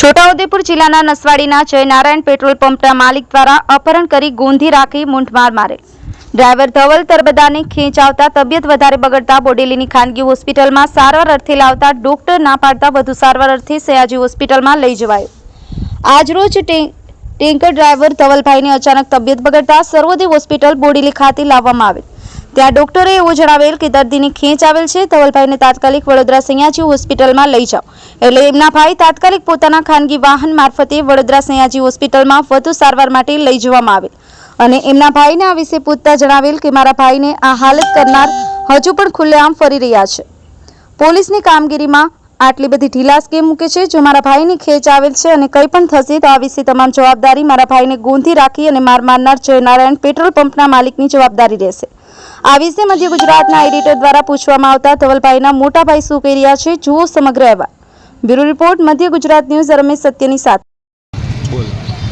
છોટાઉદેપુર જિલ્લાના નસવાડીના જયનારાયણ પેટ્રોલ પંપના માલિક દ્વારા અપહરણ કરી ગોંધી રાખી મૂંઢમાર મારેલ. ડ્રાઈવર ધવલ તરબદાને ખેંચ આવતા તબિયત વધારે બગડતા બોડેલીની ખાનગી હોસ્પિટલમાં સારવાર અર્થે લાવતા ડોક્ટર ના પાડતા વધુ સારવાર અર્થે સયાજી હોસ્પિટલમાં લઈ જવાયો. આજરોજ ટેન્કર ડ્રાઈવર ધવલભાઈને અચાનક તબિયત બગડતા સર્વોદય હોસ્પિટલ બોડેલી ખાતે લાવવામાં આવેલ. ત્યાં ડોક્ટરે એવું જણાવેલ કે દર્દીની ખેંચ આવેલ છે. ધવલભાઈને તાત્કાલિક વડોદરા સયાજી હોસ્પિટલમાં લઈ જાઓ. એટલે એમના ભાઈ તાત્કાલિક પોતાના ખાનગી વાહન મારફતે વડોદરા સયાજી હોસ્પિટલમાં વધુ સારવાર માટે લઈ જવામાં આવેલ. અને એમના ભાઈને આ વિશે પૂછતા જણાવેલ કે મારા ભાઈને આ હાલત કરનાર હજુ પણ ખુલ્લેઆમ ફરી રહ્યા છે. પોલીસની કામગીરીમાં આટલી બધી ઢીલાસ કેમ મૂકે છે? જો મારા ભાઈની ખેંચ આવેલ છે અને કંઈ પણ થશે તો આ વિશે તમામ જવાબદારી મારા ભાઈને ગોંધી રાખી અને માર મારનાર જયનારાયણ પેટ્રોલ પંપના માલિકની જવાબદારી રહેશે. આ વિશે મધ્ય ગુજરાતના એડિટર દ્વારા પૂછવામાં આવતા ધવલભાઈના મોટા ભાઈ શું કહી રહ્યા છે. જુઓ સમગ્ર અહેવાલ. બ્યુરો રિપોર્ટ મધ્ય ગુજરાત ન્યૂઝ રમેશ સત્યની સાથે.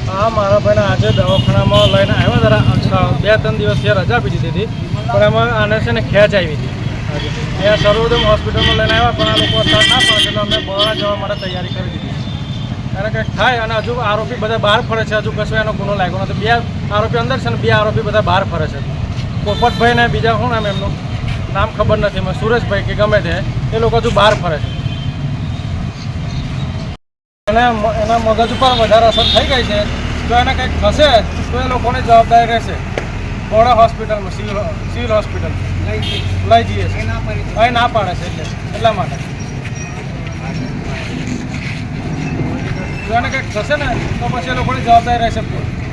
હા મારા ભાઈને આજે દવાખાનામાં લઈને આવ્યા જરા બે ત્રણ દિવસથી રજા આપી દીધી હતી. પણ એમાં આને છે ને ખેંચ આવી હતી. અહીંયા સર્વોદમ હોસ્પિટલમાં લઈને આવ્યા પણ આ લોકો અત્યારે ના પડે એટલે અમે બહાર જવા માટે તૈયારી કરી દીધી કારણ કે થાય અને હજુ આરોપી બધા બહાર ફરે છે. હજુ કશો એનો ગુનો લાગ્યો નથી. બે આરોપી અંદર છે ને બે આરોપી બધા બહાર ફરે છે. પોપટભાઈ ને બીજા શું નામ એમનું? નામ ખબર નથી મને સુરેશભાઈ કે ગમે તે. એ લોકો હજુ બહાર ફરે છે. અને એના મગજ ઉપર વધારે અસર થઈ ગઈ છે. જો એને કંઈક થશે તો એ લોકોની જવાબદારી રહેશે. બોડા હોસ્પિટલમાં સિવિલ સિવિલ હોસ્પિટલ લઈ જઈએ. છીએ અહીં ના પાડે છે. એટલે એટલા માટે. જો એને કંઈક થશે ને તો પછી એ લોકોની જવાબદારી રહેશે પૂરી